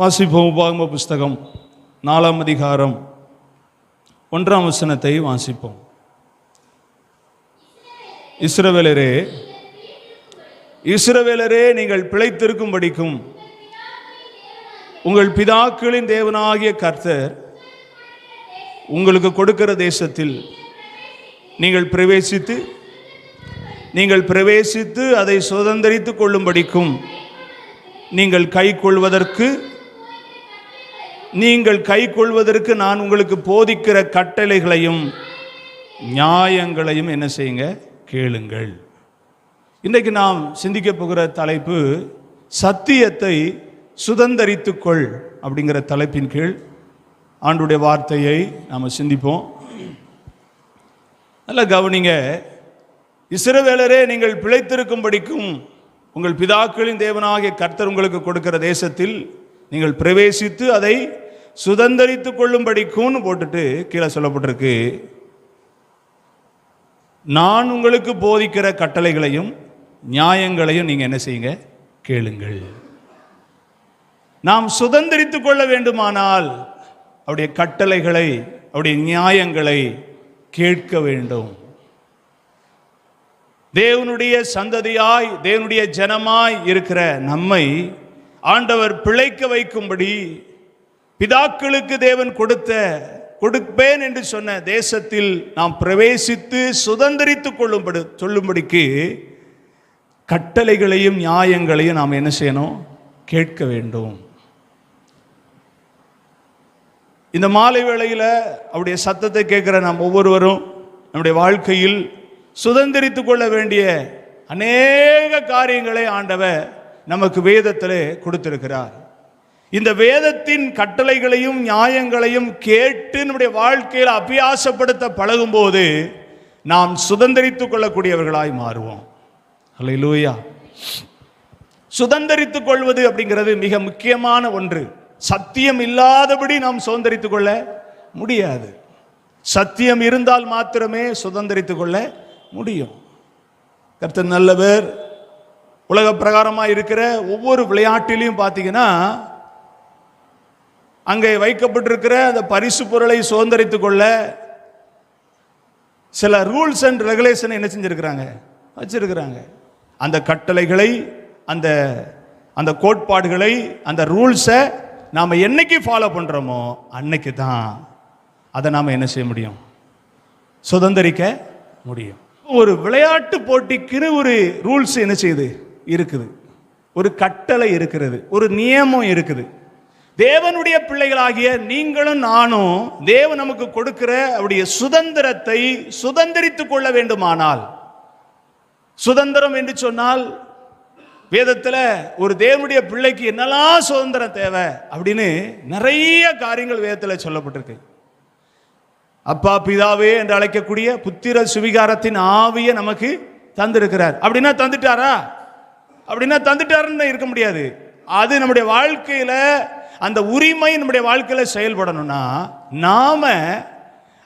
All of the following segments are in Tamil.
வாசிப்போம் உபாகம புஸ்தகம் நாலாம் அதிகாரம் ஒன்றாம் வசனத்தை வாசிப்போம். இஸ்ரவேலரே இஸ்ரவேலரே நீங்கள் பிழைத்திருக்கும் படிக்கும் உங்கள் பிதாக்களின் தேவனாகிய கர்த்தர் உங்களுக்கு கொடுக்கிற தேசத்தில் நீங்கள் பிரவேசித்து நீங்கள் பிரவேசித்து அதை சுதந்திரித்து கொள்ளும்படிக்கும் நீங்கள் கை கொள்வதற்கு நீங்கள் கை கொள்வதற்கு நான் உங்களுக்கு போதிக்கிற கட்டளைகளையும் நியாயங்களையும் என்ன செய்யுங்க? கேளுங்கள். இன்றைக்கு நாம் சிந்திக்க போகிற தலைப்பு சத்தியத்தை சுதந்தரித்துக்கொள் அப்படிங்கிற தலைப்பின் கீழ் ஆண்டுடைய வார்த்தையை நாம் சிந்திப்போம். நல்லா கவனிங்க. இஸ்ரவேலரே நீங்கள் பிழைத்திருக்கும்படிக்கும் உங்கள் பிதாக்களின் தேவனாகிய கர்த்தர் உங்களுக்கு கொடுக்கிற தேசத்தில் நீங்கள் பிரவேசித்து அதை சுதந்தரித்து கொள்ளும்படிக்கும்னு போட்டுட்டு கீழே சொல்லப்பட்டிருக்கு. நான் உங்களுக்கு போதிக்கிற கட்டளைகளையும் நியாயங்களையும் நீங்கள் என்ன செய்யுங்க? கேளுங்கள். நாம் சுதந்திரித்து கொள்ள வேண்டுமானால் அவருடைய கட்டளைகளை அவருடைய நியாயங்களை கேட்க வேண்டும். தேவனுடைய சந்ததியாய் தேவனுடைய ஜனமாய் இருக்கிற நம்மை ஆண்டவர் பிழைக்க வைக்கும்படி பிதாக்களுக்கு தேவன் கொடுத்த கொடுப்பேன் என்று சொன்ன தேசத்தில் நாம் பிரவேசித்து சுதந்திரித்து கொள்ளும்படி சொல்லும்படிக்கு கட்டளைகளையும் நியாயங்களையும் நாம் என்ன செய்யணும்? கேட்க வேண்டும். இந்த மாலை வேளையில் அவருடைய சத்தத்தை கேட்குற நாம் ஒவ்வொருவரும் நம்முடைய வாழ்க்கையில் சுதந்திரித்து கொள்ள வேண்டிய அநேக காரியங்களை ஆண்டவர் நமக்கு வேதத்தில் கொடுத்திருக்கிறார். இந்த வேதத்தின் கட்டளைகளையும் நியாயங்களையும் கேட்டு நம்முடைய வாழ்க்கையில் அபியாசப்படுத்த பழகும்போது நாம் சுதந்திரித்துக் கொள்ளக்கூடியவர்களாய் மாறுவோம். அல்லேலூயா சுதந்திரித்துக் கொள்வது அப்படிங்கிறது மிக முக்கியமான ஒன்று. சத்தியம் இல்லாதபடி நாம் சுதந்திரித்துக் கொள்ள முடியாது. சத்தியம் இருந்தால் மாத்திரமே சுதந்திரித்துக் கொள்ள முடியும். கர்த்தர் நல்லவர். உலக பிரகாரமாக இருக்கிற ஒவ்வொரு விளையாட்டிலையும் பார்த்தீங்கன்னா அங்கே வைக்கப்பட்டிருக்கிற அந்த பரிசு பொருளை சுதந்திரித்துக் கொள்ள சில ரூல்ஸ் அண்ட் ரெகுலேஷன் என்ன செஞ்சிருக்கிறாங்க? வச்சிருக்கிறாங்க. அந்த கட்டளைகளை அந்த அந்த கோட்பாடுகளை அந்த ரூல்ஸை நாம் என்னைக்கு ஃபாலோ பண்ணுறோமோ அன்னைக்கு தான் அதை நாம் என்ன செய்ய முடியும்? சுதந்திரிக்க முடியும். ஒரு விளையாட்டு போட்டிக்குன்னு ஒரு ரூல்ஸ் என்ன செய்யுது? இருக்குது. ஒரு கட்டளை இருக்கிறது. ஒரு நியமம் இருக்குது. தேவனுடைய பிள்ளைகளாகிய நீங்களும் நானும் தேவன் நமக்கு கொடுக்கிற அவருடைய சுதந்திரத்தை சுதந்திரித்துக் கொள்ள வேண்டுமானால். சுதந்திரம் என்று சொன்னால் வேதத்தில் ஒரு தேவனுடைய பிள்ளைக்கு என்னெல்லாம் சுதந்திரம் தேவை அப்படின்னு நிறைய காரியங்கள் வேதத்தில் சொல்லப்பட்டிருக்கு. அப்பா பிதாவே என்று அழைக்கக்கூடிய புத்திர சுவிகாரத்தின் ஆவியை நமக்கு தந்திருக்கிறார். அப்படின்னா தந்துட்டாரா? அப்படின்னா தந்துட்டாருன்னு இருக்க முடியாது. அது நம்முடைய வாழ்க்கையில அந்த உரிமை நம்முடைய வாழ்க்கையில் செயல்படணும்னா நாம்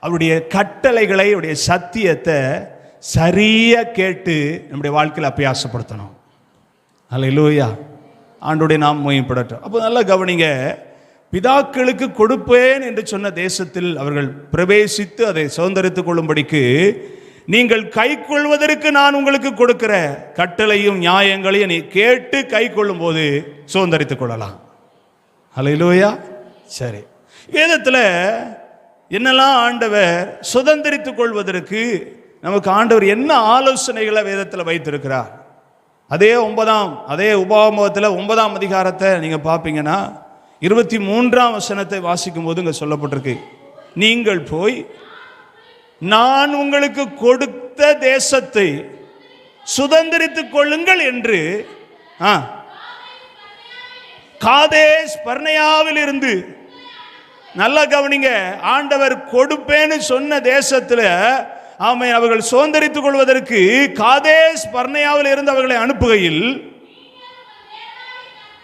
அவருடைய கட்டளைகளை அவருடைய சத்தியத்தை சரியாக கேட்டு நம்முடைய வாழ்க்கையில் அப்பியாசப்படுத்தணும் அல்ல ஆண்டுடைய நாம் மொழிப்படட்டும் அப்போ நல்லா கவனிங்க. பிதாக்களுக்கு கொடுப்பேன் என்று சொன்ன தேசத்தில் அவர்கள் பிரவேசித்து அதை சுதந்திரித்துக் கொள்ளும்படிக்கு நீங்கள் கை கொள்வதற்கு நான் உங்களுக்கு கொடுக்கிற கட்டளையும் நியாயங்களையும் நீ கேட்டு கை கொள்ளும்போது சுதந்திரித்துக் கொள்ளலாம். அலையிலோயா சரி. வேதத்தில் என்னெல்லாம் ஆண்டவர் சுதந்திரித்துக் கொள்வதற்கு நமக்கு ஆண்டவர் என்ன ஆலோசனைகளை வேதத்தில் வைத்திருக்கிறார்? அதே ஒன்பதாம் அதே உபாமத்தில் ஒன்பதாம் அதிகாரத்தை நீங்கள் பார்ப்பீங்கன்னா இருபத்தி மூன்றாம் வசனத்தை வாசிக்கும் போது இங்கே சொல்லப்பட்டிருக்கு. நீங்கள் போய் நான் உங்களுக்கு கொடுத்த தேசத்தை சுதந்திரித்துக் கொள்ளுங்கள் என்று ஆ, காதேஸ் பர்ணையாவில் இருந்து நல்லா கவனிங்க ஆண்டவர் கொடுப்பேன்னு சொன்ன தேசத்தில் ஆமை அவர்கள் சுதந்திரித்துக் கொள்வதற்கு காதேஸ் பர்ணையாவில் இருந்து அவர்களை அனுப்புகையில்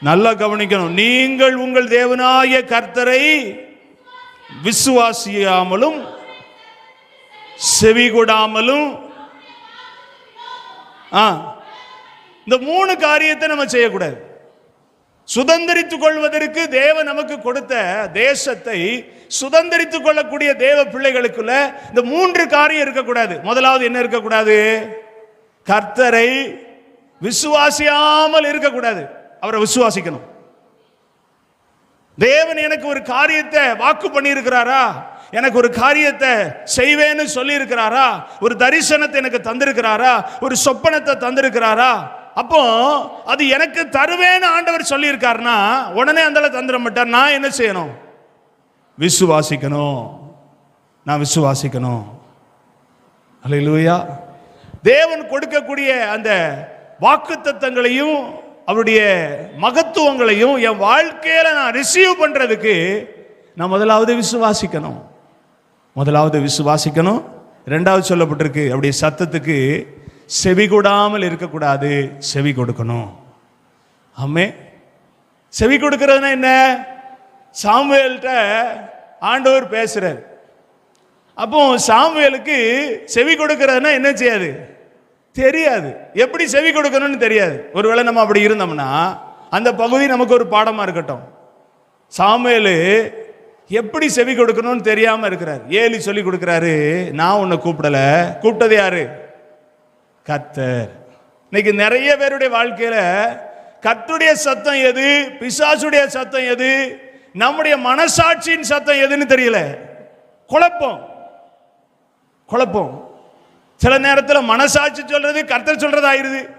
நல்லா கவனிக்கணும். நீங்கள் உங்கள் தேவனாய கர்த்தரை விசுவாசியாமலும் செவி கொடாமலும் ஆ இந்த மூணு காரியத்தை நம்ம செய்யக்கூடாது. சுதந்திரித்துக் கொள்வதற்கு தேவன் நமக்கு கொடுத்த தேசத்தை சுதந்திரித்துக் கொள்ளக்கூடிய தேவ பிள்ளைகளுக்குள்ள இந்த மூன்று காரியம் இருக்கக்கூடாது. முதலாவது என்ன இருக்கக்கூடாது? கர்த்தரை விசுவாசியாமல் இருக்கக்கூடாது. அவரை விசுவாசிக்கணும். தேவன் எனக்கு ஒரு காரியத்தை வாக்கு பண்ணியிருக்கிறாரா? எனக்கு ஒரு காரியத்தை செய்வேன்னு சொல்லியிருக்கிறாரா? ஒரு தரிசனத்தை எனக்கு தந்திருக்கிறாரா? ஒரு சொப்பனத்தை தந்திருக்கிறாரா? அப்போ அது எனக்கு தருவேன்னு ஆண்டவர் சொல்லியிருக்காருன்னா உடனே அந்த தந்துட மாட்டார் நான் என்ன செய்யணும்? விசுவாசிக்கணும். நான் விசுவாசிக்கணும். அல்லேலூயா தேவன் கொடுக்கக்கூடிய அந்த வாக்குத்தத்தங்களையும் அவருடைய மகத்துவங்களையும் என் வாழ்க்கையில நான் ரிசீவ் பண்றதுக்கு நான் முதலாவது விசுவாசிக்கணும். முதலாவது விசுவாசிக்கணும். ரெண்டாவது சொல்லப்பட்டிருக்கு அவருடைய சத்தத்துக்கு செவி கொடாமல் இருக்கக்கூடாது. செவி கொடுக்கணும். ஆமே. செவி கொடுக்கறதுனா என்ன? சாமுவேல்கிட்ட ஆண்டவர் பேசுறார். அப்போ சாமுவேலுக்கு செவி கொடுக்கறதுனா என்ன செய்யாது? தெரியாது. எப்படி செவி கொடுக்கணும்னு தெரியாது. ஒருவேளை நம்ம அப்படி இருந்தோம்னா அந்த பகுதி நமக்கு ஒரு பாடமா இருக்கட்டும். சாமுவேலு எப்படி செவி கொடுக்கணும்னு தெரியாம இருக்கிறார். ஏலி சொல்லி கொடுக்கிறாரு நான் உன்னை கூப்பிடல. கூப்பிட்டது யாரு? கத்தர். இன்னைக்கு நிறைய பேருடைய வாழ்க்கையில கத்துடைய சத்தம் எது பிசாசுடைய சத்தம் எது நம்முடைய மனசாட்சியின் சத்தம் எதுன்னு தெரியல. குழப்பம். குழப்பம். சில நேரத்தில் மனசாட்சி சொல்றது கர்த்தர் சொல்றது ஆயிருது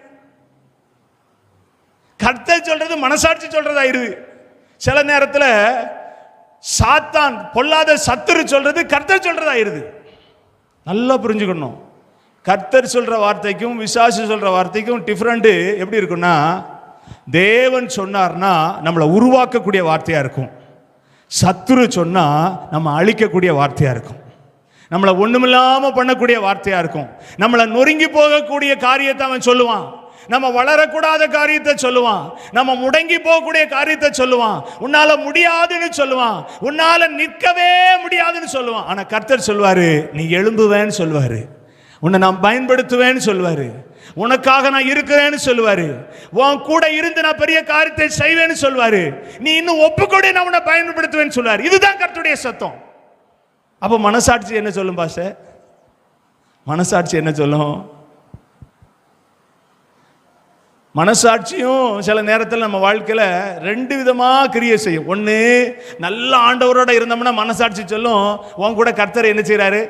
கர்த்தர் சொல்றது மனசாட்சி சொல்றது ஆயிருது சில நேரத்தில் சாத்தான் பொல்லாத சத்துரு சொல்றது கர்த்தர் சொல்றது ஆயிருது நல்லா புரிஞ்சுக்கணும். கர்த்தர் சொல்ற வார்த்தைக்கும் விசாசி சொல்ற வார்த்தைக்கும் டிஃப்ரெண்ட்டு எப்படி இருக்குன்னா தேவன் சொன்னார்னா நம்மளை உருவாக்கக்கூடிய வார்த்தையாக இருக்கும். சத்துரு சொன்னால் நம்ம அழிக்கக்கூடிய வார்த்தையாக இருக்கும். நம்மளை ஒன்றுமில்லாமல் பண்ணக்கூடிய வார்த்தையாக இருக்கும். நம்மளை நொறுங்கி போகக்கூடிய காரியத்தை அவன் சொல்லுவான். நம்ம வளரக்கூடாத காரியத்தை சொல்லுவான். நம்ம முடங்கி போகக்கூடிய காரியத்தை சொல்லுவான். உன்னால முடியாதுன்னு சொல்லுவான். உன்னால நிற்கவே முடியாதுன்னு சொல்லுவான். ஆனா கர்த்தர் சொல்வாரு நீ எழும்புவேன்னு சொல்வாரு. உன்னை நான் பயன்படுத்துவேன்னு சொல்வாரு உனக்காக நான் இருக்கிறேன்னு சொல்லுவாரு. உன் கூட இருந்து நான் பெரிய காரியத்தை செய்வேன்னு சொல்லுவார். நீ இன்னும் ஒப்புக்கூட நான் உன்னை பயன்படுத்துவேன்னு சொல்லுவார். இதுதான் கருத்துடைய சத்தம். அப்போ மனசாட்சி என்ன சொல்லும் பாச மனசாட்சி என்ன சொல்லும்? மனசாட்சியும் சில நேரத்தில் நம்ம வாழ்க்கையில் ரெண்டு விதமாக கிரியை செய்யும். ஒன்று நல்ல ஆண்டவரோட இருந்தோம்னா மனசாட்சி சொல்லும். உன் கூட கர்த்தர் என்ன செய்கிறாரு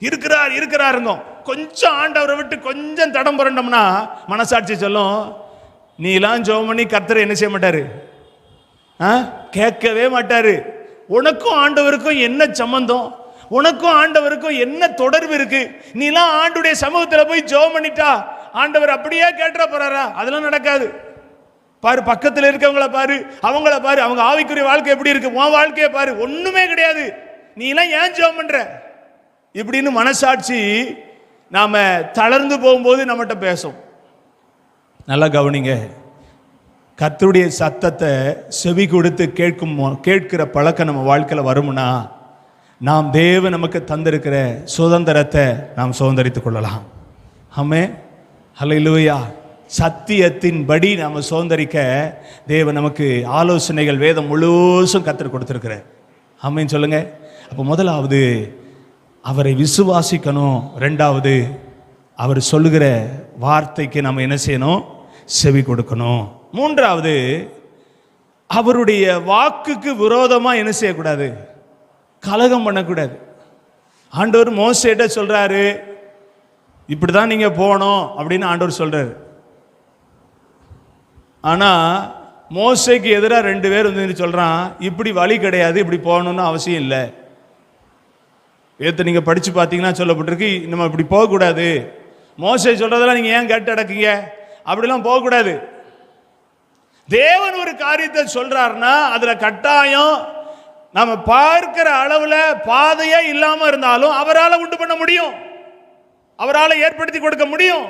இருக்கிறார் இருந்தோம். கொஞ்சம் ஆண்டவரை விட்டு கொஞ்சம் தடம் புரண்டோம்னா மனசாட்சி சொல்லும் நீலாம் ஜெபம் பண்ணி கர்த்தர் என்ன செய்ய மாட்டாரு? ஆ? கேட்கவே மாட்டாரு. உனக்கும் ஆண்டவருக்கும் என்ன சம்பந்தம்? உனக்கும் ஆண்டவருக்கும் என்ன தொடர்பு இருக்கு? நீலாம் ஆண்டுடைய சமூகத்தில் போய் ஜெபம் பண்ணிட்டா ஆண்டவர் அப்படியே கேட்டுற போறாரா? அதெல்லாம் நடக்காது. பாரு பக்கத்தில் இருக்கவங்கள பாரு அவங்கள பாரு. அவங்க ஆவிக்குரிய வாழ்க்கை எப்படி இருக்கு? உன் வாழ்க்கையை பாரு. ஒண்ணுமே கிடையாது. நீ எல்லாம் ஏன் ஜெபம் பண்ற? இப்படின்னு மனசாட்சி நாம் தளர்ந்து போகும்போது நம்மகிட்ட பேசும். நல்லா கவனிங்க. கத்தருடைய சத்தத்தை செவி கொடுத்து கேட்கும் கேட்கிற பழக்கம் நம்ம வாழ்க்கையில் வரும்னா நாம் தேவ நமக்கு தந்திருக்கிற சுதந்திரத்தை நாம் சுதந்திரித்துக் கொள்ளலாம். ஆமே சத்தியத்தின் சத்தியத்தின்படி நாம் சுதந்திரிக்க தேவ நமக்கு ஆலோசனைகள் வேதம் முழுசும் கற்றுக் கொடுத்துருக்குற ஆமைன்னு சொல்லுங்கள் அப்போ முதலாவது அவரை விசுவாசிக்கணும். ரெண்டாவது அவர் சொல்லுகிற வார்த்தைக்கு நம்ம என்ன செய்யணும்? செவி கொடுக்கணும். மூன்றாவது அவருடைய வாக்குக்கு விரோதமாக என்ன செய்யக்கூடாது? கலகம் பண்ணக்கூடாது. ஆண்டவர் மோசேட்ட இப்படி தான் நீங்கள் போகணும் அப்படின்னு ஆண்டவர் சொல்கிறாரு ஆனால் மோசைக்கு எதிராக ரெண்டு பேர் வந்து சொல்கிறான் இப்படி வழி கிடையாது இப்படி போகணும்னு அவசியம் இல்லை. ஏற்ற நீங்கள் படித்து பார்த்தீங்கன்னா சொல்லப்பட்டிருக்கு நம்ம இப்படி போகக்கூடாது. மோசை சொல்கிறதெல்லாம் நீங்கள் ஏன் கேட்டு அடக்குங்க? அப்படிலாம் போகக்கூடாது. தேவன் ஒரு காரியத்தை சொல்கிறாருன்னா அதில் கட்டாயம் நம்ம பார்க்கிற அளவில் பாதையே இல்லாமல் இருந்தாலும் அவரால் உண்டு பண்ண முடியும். அவரால் ஏற்படுத்தி கொடுக்க முடியும்.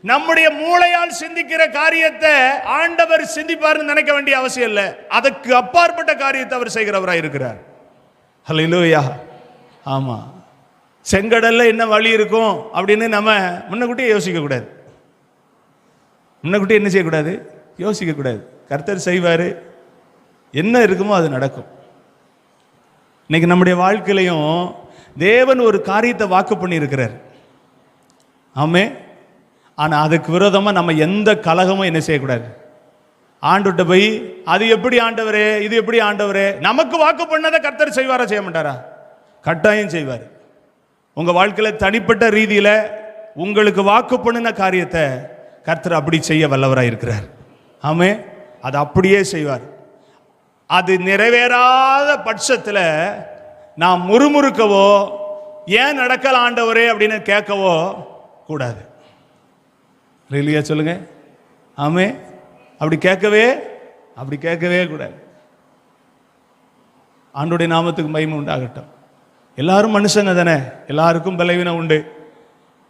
நம்முடைய மூளையால் சிந்திக்கிற காரியத்தை ஆண்டவர் சிந்திப்பார்னு நினைக்க வேண்டிய அவசியம் இல்லை. அதுக்கு அப்பாற்பட்ட காரியத்தை அவர் செய்கிறவராக இருக்கிறார். ஹalleluya. ஆமாம் செங்கடலில் என்ன வழி இருக்கும் அப்படின்னு நம்ம முன்னக்கூட்டியே யோசிக்கக்கூடாது முன்னக்கூட்டியே என்ன செய்யக்கூடாது யோசிக்கக்கூடாது கர்த்தர் செய்வார். என்ன இருக்குமோ அது நடக்கும். இன்னைக்கு நம்முடைய வாழ்க்கையிலையும் தேவன் ஒரு காரியத்தை வாக்கு பண்ணியிருக்கிறார். ஆமே. ஆனால் அதுக்கு விரோதமாக நம்ம எந்த கலகமும் என்ன செய்யக்கூடாது. ஆண்டுகிட்ட போய் அது எப்படி ஆண்டவரே? இது எப்படி ஆண்டவரே? நமக்கு வாக்கு பண்ணதை கர்த்தர் செய்வாரா செய்ய மாட்டாரா? கட்டாயம் செய்வார். உங்கள் வாழ்க்கையில் தனிப்பட்ட ரீதியில் உங்களுக்கு வாக்கு பண்ணின காரியத்தை கர்த்தர் அப்படி செய்ய வல்லவராக இருக்கிறார். ஆமே. அது அப்படியே செய்வார். அது நிறைவேறாத பட்சத்தில் நான் முறுமுறுக்கவோ ஏன் நடக்கல ஆண்டவரே? அப்படின்னு கேட்கவோ கூடாது. ரெலியா சொல்லுங்க? ஆமே. அப்படி கேட்கவே அப்படி கேட்கவே கூடாது. ஆண்டுடைய நாமத்துக்கு மயிமை உண்டாகட்டும். எல்லாரும் மனுஷங்க தானே? எல்லாருக்கும் பலவீனம் உண்டு.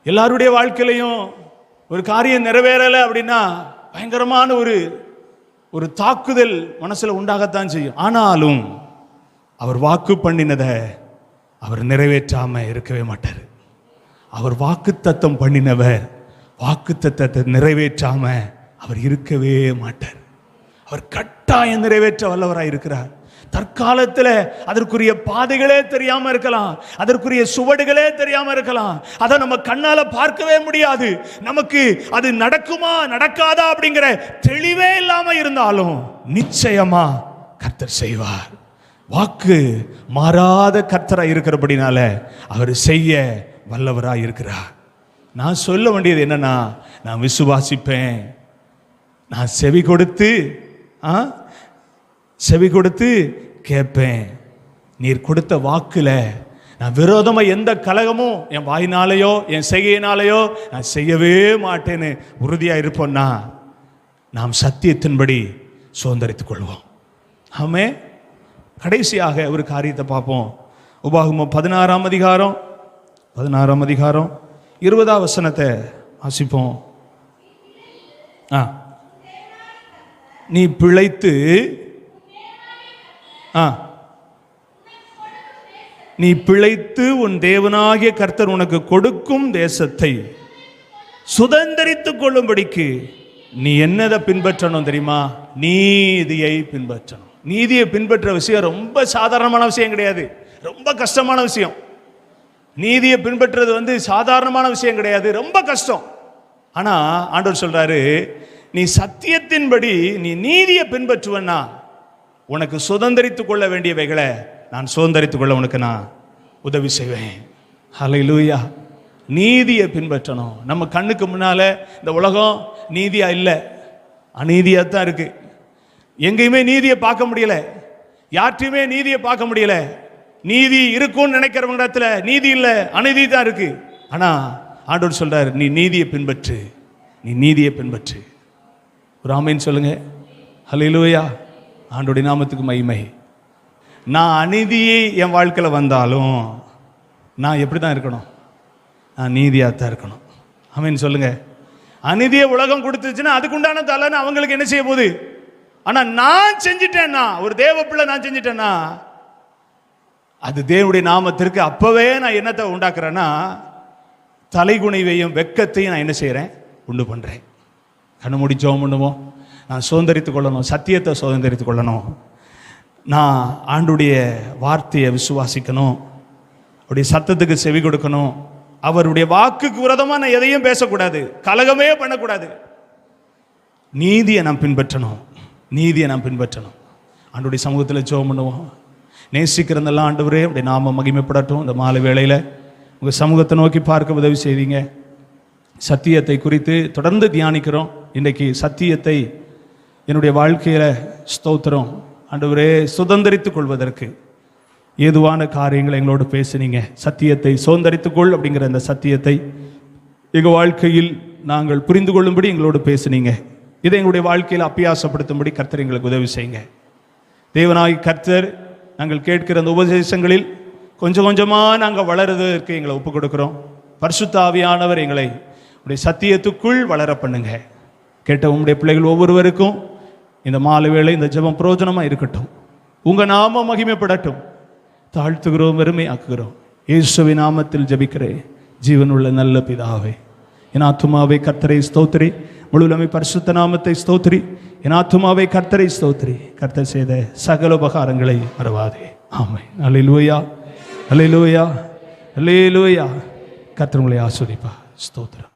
எல்லாருடைய வாழ்க்கையிலையும் ஒரு காரியம் நிறைவேறலை அப்படின்னா பயங்கரமான ஒரு ஒரு தாக்குதல் மனசில் உண்டாகத்தான் செய்யும். ஆனாலும் அவர் வாக்கு பண்ணினதை அவர் நிறைவேற்றாமல் இருக்கவே மாட்டார். அவர் வாக்கு தத்தம் பண்ணினவர் வாக்கு தத்தத்தை நிறைவேற்றாம அவர் இருக்கவே மாட்டார். அவர் கட்டாயம் நிறைவேற்ற வல்லவராக இருக்கிறார். தற்காலத்தில் அதற்குரிய பாதைகளே தெரியாமல் இருக்கலாம். அதற்குரிய சுவடுகளே தெரியாமல் இருக்கலாம். அதை நம்ம கண்ணால் பார்க்கவே முடியாது. நமக்கு அது நடக்குமா நடக்காதா அப்படிங்கிற தெளிவே இல்லாமல் இருந்தாலும் நிச்சயமா கர்த்தர் செய்வார். வாக்கு மாறாத கர்த்தராக இருக்கிறபடினால அவர் செய்ய வல்லவராக இருக்கிறார். நான் சொல்ல வேண்டியது என்னன்னா நான் விசுவாசிப்பேன். நான் செவி கொடுத்து ஆ? செவி கொடுத்து கேட்பேன். நீர் கொடுத்த வாக்கில் நான் விரோதமாக எந்த கலகமும் என் வாயினாலேயோ என் செய்கையினாலேயோ நான் செய்யவே மாட்டேன்னு உறுதியாக இருப்போம்னா நாம் சத்தியத்தின்படி சுதந்திரித்துக் கொள்வோம். ஆமே கடைசியாக ஒரு காரியத்தை பார்ப்போம். உபாகமம் பதினாறாம் அதிகாரம் பதினாறாம் அதிகாரம் இருபதாம் வசனத்தை வாசிப்போம். ஆ. நீ பிழைத்து ஆ. நீ பிழைத்து உன் தேவனாகிய கர்த்தர் உனக்கு கொடுக்கும் தேசத்தை சுதந்திரித்துக் கொள்ளும்படிக்கு நீ என்னதை பின்பற்றணும் தெரியுமா? நீதியை பின்பற்றணும். நீதியை பின்பற்ற விஷயம் ரொம்ப சாதாரணமான விஷயம் கிடையாது. ரொம்ப கஷ்டமான விஷயம். நீதியை பின்பற்றுறது வந்து சாதாரணமான விஷயம் கிடையாது. ரொம்ப கஷ்டம். ஆனால் ஆண்டவர் சொல்றாரு நீ சத்தியத்தின்படி நீ நீதியை பின்பற்றுவன்னா உனக்கு சுதந்திரித்துக் கொள்ள வேண்டியவைகளை நான் சுதந்திரித்துக் கொள்ள உனக்கு நான் உதவி செய்வேன். ஹலை லூயா நீதியை பின்பற்றணும். நம்ம கண்ணுக்கு முன்னால இந்த உலகம் நீதியா இல்லை. அநீதியாக தான் இருக்கு. எங்கேயுமே நீதியை பார்க்க முடியல. யார்ட்டையுமே நீதியை பார்க்க முடியல. நீதி இருக்கும்னு நினைக்கிறவங்க இடத்துல நீதி இல்லை அநீதி தான் இருக்கு. ஆனா ஆண்டோர் சொல்றாரு நீ நீதியை பின்பற்று. நீ நீதியை பின்பற்று. ஒரு ஆமைன்னு சொல்லுங்க. லூயா ஆண்டோடைய நாமத்துக்கு மகிமை. நான் அநீதியை என் வாழ்க்கையில் வந்தாலும் நான் எப்படி தான் இருக்கணும்? நான் நீதியாக தான் இருக்கணும். ஆமீன் சொல்லுங்க. அநீதியை உலகம் கொடுத்துச்சுன்னா அதுக்குண்டான தலைன்னு அவங்களுக்கு என்ன செய்ய போகுது? ஆனால் நான் செஞ்சிட்டேன்னா ஒரு தேவ பிள்ளை நான் செஞ்சிட்டேன்னா அது தேவனுடைய நாமத்திற்கு அப்பவே நான் என்னத்தை உண்டாக்குறேன்னா தலைகுனைவையும் வெக்கத்தையும் நான் என்ன செய்கிறேன் உண்டு பண்ணுறேன் கண்ணு முடிச்சோம் பண்ணுவோம் நான் சுதந்திரித்து கொள்ளணும் சத்தியத்தை சுதந்திரித்து கொள்ளணும். நான் ஆண்டுடைய வார்த்தையை விசுவாசிக்கணும். அவருடைய சத்தத்துக்கு செவி கொடுக்கணும். அவருடைய வாக்குக்கு விரதமாக நான் எதையும் பேசக்கூடாது. கலகமே பண்ணக்கூடாது. நீதியை நான் பின்பற்றணும். நீதியை நான் பின்பற்றணும். ஆண்டுடைய சமூகத்தில் ஜோம் பண்ணுவோம். நேசிக்கிறதெல்லாம் ஆண்டவரே அப்படி நாம மகிமைப்படட்டும். இந்த மாலை வேளையில் உங்கள் சமூகத்தை நோக்கி பார்க்க உதவி செய்வீங்க. சத்தியத்தை குறித்து தொடர்ந்து தியானிக்கிறோம். இன்றைக்கு சத்தியத்தை என்னுடைய வாழ்க்கையில் ஸ்தோத்திரம். ஆண்டவரே சுதந்திரித்துக் கொள்வதற்கு ஏதுவான காரியங்களை எங்களோடு பேசுனீங்க. சத்தியத்தை சுதந்திரித்துக்கொள் அப்படிங்கிற அந்த சத்தியத்தை எங்கள் வாழ்க்கையில் நாங்கள் புரிந்து கொள்ளும்படி எங்களோடு பேசுனீங்க. இதை எங்களுடைய வாழ்க்கையில் அப்பியாசப்படுத்தும்படி கர்த்தர் எங்களுக்கு உதவி செய்யுங்க. தேவனாகி கர்த்தர் நாங்கள் கேட்கிற அந்த உபதேசங்களில் கொஞ்சம் கொஞ்சமாக நாங்கள் வளருவதற்கு எங்களை ஒப்புக் கொடுக்குறோம். பரிசுத்தாவியானவர் எங்களை உடைய சத்தியத்துக்குள் வளர பண்ணுங்க. கேட்ட உங்களுடைய பிள்ளைகள் ஒவ்வொருவருக்கும் இந்த மாலை வேளை இந்த ஜெபம் பிரயோஜனமாக இருக்கட்டும். உங்கள் நாமம் மகிமைப்படட்டும். தாழ்த்துகிறோம் வெறுமையாக்குகிறோம். இயேசுவி நாமத்தில் ஜபிக்கிறேன் ஜீவனுள்ள நல்ல பிதாவே என் ஆத்துமாவை கர்த்தரை ஸ்தோத்திரி. முழுலமை பரிசுத்த நாமத்தை ஸ்தோத்திரி. என் ஆத்துமாவை கர்த்தரை ஸ்தோத்திரி. கர்த்தர் செய்த சகல உபகாரங்களை மறவாதே. ஆமை அல்லேலூயா அல்லேலூயா லூயா கர்த்தர் உங்களை ஆஸ்வதிப்பா ஸ்தோத்திரம்.